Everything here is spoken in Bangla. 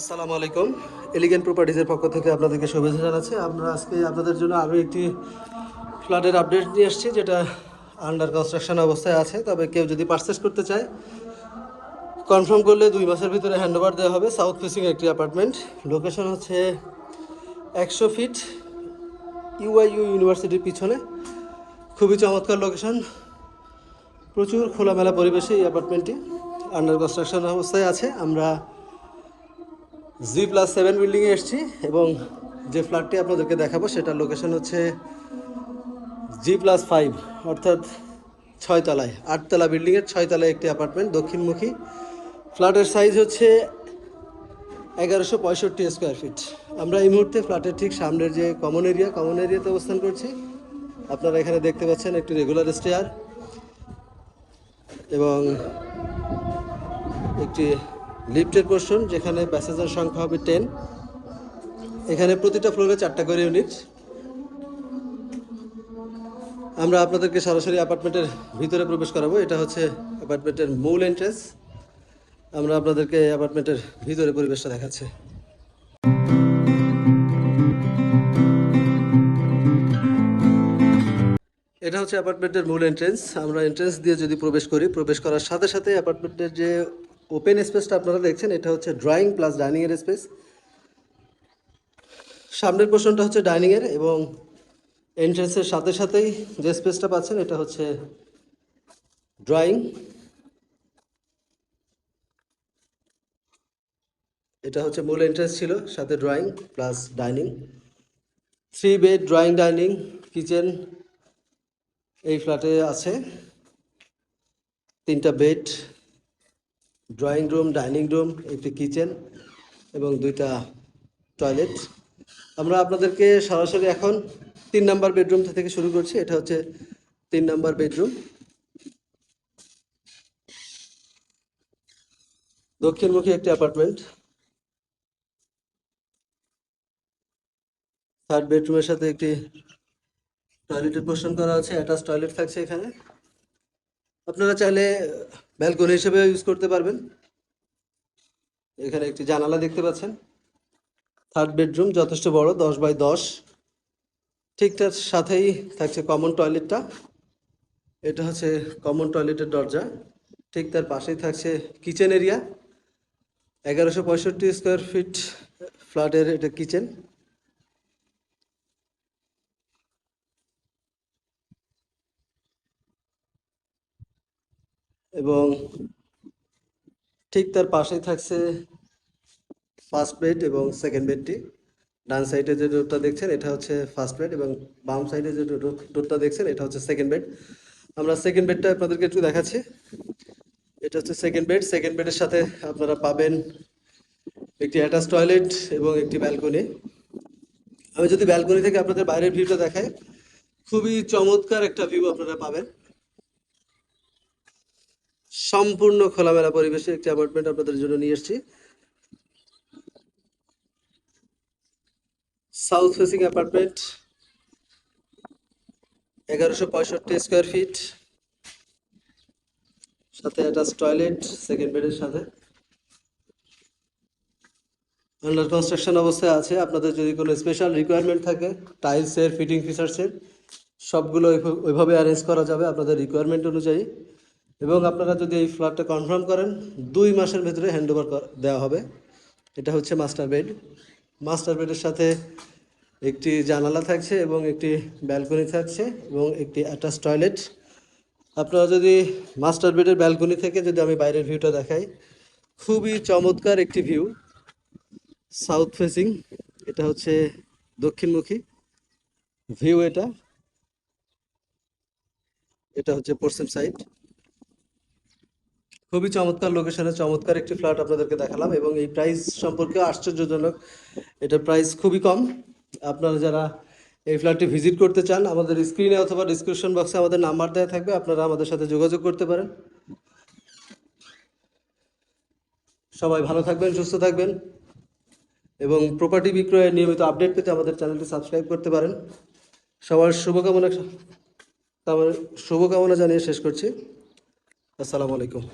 আসসালামু আলাইকুম। এলিগেন্ট প্রপার্টিজের পক্ষ থেকে আপনাদেরকে শুভেচ্ছা জানাচ্ছি। আমরা আজকে আপনাদের জন্য আরও একটি ফ্ল্যাটের আপডেট নিয়ে আসছি, যেটা আন্ডার কনস্ট্রাকশন অবস্থায় আছে। তবে কেউ যদি পারচেস করতে চায় কনফার্ম করলে দুই মাসের ভিতরে হ্যান্ডওভার দেওয়া হবে। সাউথ ফেসিং একটি অ্যাপার্টমেন্ট লোকেশন হচ্ছে একশো ফিট ইউআইইউ ইউনিভার্সিটির পিছনে। খুবই চমৎকার লোকেশন প্রচুর খোলামেলা পরিবেশে এই অ্যাপার্টমেন্টটি আন্ডার কনস্ট্রাকশন অবস্থায় আছে। আমরা জি প্লাস সেভেন বিল্ডিংয়ে এসেছি এবং যে ফ্ল্যাটটি আপনাদেরকে দেখাবো সেটার লোকেশন হচ্ছে জি প্লাস ফাইভ অর্থাৎ ছয়তলায়, আটতলা বিল্ডিংয়ের ছয়তলায় একটি অ্যাপার্টমেন্ট দক্ষিণমুখী। ফ্ল্যাটের সাইজ হচ্ছে এগারোশো পঁয়ষট্টি স্কোয়ার ফিট আমরা এই মুহূর্তে ফ্ল্যাটের ঠিক সামনের যে কমন এরিয়া কমন এরিয়াতে অবস্থান করছি। আপনারা এখানে দেখতে পাচ্ছেন একটি রেগুলার স্টেয়ার এবং একটি লিফটের পোর্শন যেখানে প্যাসেঞ্জার সংখ্যা হবে টেন এখানে প্রতিটা ফ্লোরে চারটা করে ইউনিট আমরা আপনাদেরকে সরাসরি অ্যাপার্টমেন্টের ভিতরে প্রবেশ করাবো। এটা হচ্ছে অ্যাপার্টমেন্টের মূল এন্ট্রেন্স আমরা আপনাদেরকে অ্যাপার্টমেন্টের ভিতরে পরিবেশটা দেখাচ্ছি। এটা হচ্ছে অ্যাপার্টমেন্টের মূল এন্ট্রেন্স আমরা এন্ট্রেন্স দিয়ে যদি প্রবেশ করি, প্রবেশ করার সাথে সাথে অ্যাপার্টমেন্টের যে ওপেন স্পেসটা আপনারা দেখছেন, এটা হচ্ছে ড্রয়িং প্লাস ডাইনিংয়ের স্পেস সামনের পোর্শনটা হচ্ছে ডাইনিংয়ের এবং এন্ট্রেন্সের সাথে সাথেই যে স্পেসটা পাচ্ছেন, এটা হচ্ছে ড্রয়িং এটা হচ্ছে মূল এন্ট্রেন্স ছিল, সাথে drawing plus dining three bed drawing dining kitchen এই ফ্ল্যাটে আছে। তিনটা bed drawing room, dining room, একটি কিচেন এবং দুইটা টয়লেট। আমরা আপনাদেরকে সরাসরি এখন তিন নাম্বার বেডরুম থেকে শুরু করছি। এটা হচ্ছে তিন নাম্বার বেডরুম। দক্ষিণমুখী একটি অ্যাপার্টমেন্ট। থার্ড বেডরুমের সাথে একটি টয়লেটের পোষণ করা আছে। অ্যাটাচ টয়লেট থাকছে এখানে। আপনারা চাইলে ব্যালকনি হিসেবে ইউজ করতে পারবেন। এখানে একটি জানালা দেখতে পাচ্ছেন। থার্ড বেডরুম যথেষ্ট বড়, দশ বাই দশ। ঠিক তার সাথেই থাকছে কমন টয়লেটটা এটা হচ্ছে কমন টয়লেটের দরজা। ঠিক তার পাশেই থাকছে কিচেন এরিয়া এগারোশো পঁয়ষট্টি স্কোয়ার ফিট ফ্ল্যাটের এটা কিচেন এবং ঠিক তার পাশেই থাকছে ফার্স্ট বেড এবং সেকেন্ড বেডটি ডান সাইডে যে ডোরটা দেখছেন, এটা হচ্ছে ফার্স্ট বেড এবং বাম সাইডে যে ডোরটা দেখছেন, এটা হচ্ছে সেকেন্ড বেড আমরা সেকেন্ড বেডটা আপনাদেরকে একটু দেখাচ্ছি। এটা হচ্ছে সেকেন্ড বেড সেকেন্ড বেডের সাথে আপনারা পাবেন একটি অ্যাটাচ টয়লেট এবং একটি ব্যালকনি আমি যদি ব্যালকনি থেকে আপনাদের বাইরের ভিউটা দেখাই, খুবই চমৎকার একটা ভিউ আপনারা পাবেন। সম্পূর্ণ খোলামেলা পরিবেশে একটি অ্যাপার্টমেন্ট আপনাদের জন্য নিয়ে এসেছি। সাউথ ফেসিং অ্যাপার্টমেন্ট এগারোশো পঁয়ষট্টি স্কোয়ার ফিট সাথে অ্যাটাচ টয়লেট সেকেন্ড বেডের সাথে। আন্ডার কনস্ট্রাকশন অবস্থায় আছে। আপনাদের যদি কোনো স্পেশাল রিকোয়ারমেন্ট থাকে টাইলসের ফিটিং ফিচার্সের সবগুলো ওইভাবে অ্যারেঞ্জ করা যাবে। আপনাদের রিকোয়ারমেন্ট অনুযায়ী এবং আপনারা যদি এই ফ্ল্যাটটা কনফার্ম করেন, দুই মাসের ভেতরে হ্যান্ড ওভার দেওয়া হবে। এটা হচ্ছে মাস্টার বেড মাস্টার বেডের সাথে একটি জানালা থাকছে এবং একটি ব্যালকনি থাকছে এবং একটি অ্যাটাচ টয়লেট আপনারা যদি মাস্টার বেডের ব্যালকনি থেকে যদি আমি বাইরের ভিউটা দেখাই, খুবই চমৎকার একটি ভিউ সাউথ ফেসিং এটা হচ্ছে দক্ষিণমুখী ভিউ এটা। এটা হচ্ছে পশ্চিম সাইড খুবই চমৎকার লোকেশনে চমৎকার একটি ফ্ল্যাট আপনাদেরকে দেখালাম এবং এই প্রাইস সম্পর্কে আশ্চর্যজনক। এটার প্রাইস খুবই কম। আপনারা যারা এই ফ্ল্যাটটি ভিজিট করতে চান, আমাদের স্ক্রিনে অথবা ডিসক্রিপশন বক্সে আমাদের নাম্বার দেওয়া থাকবে, আপনারা আমাদের সাথে যোগাযোগ করতে পারেন। সবাই ভালো থাকবেন, সুস্থ থাকবেন এবং প্রপার্টি বিক্রয়ের নিয়মিত আপডেট পেতে আমাদের চ্যানেলটি সাবস্ক্রাইব করতে পারেন। সবার শুভকামনা কামনা- শুভকামনা জানিয়ে শেষ করছি। আসসালামু আলাইকুম।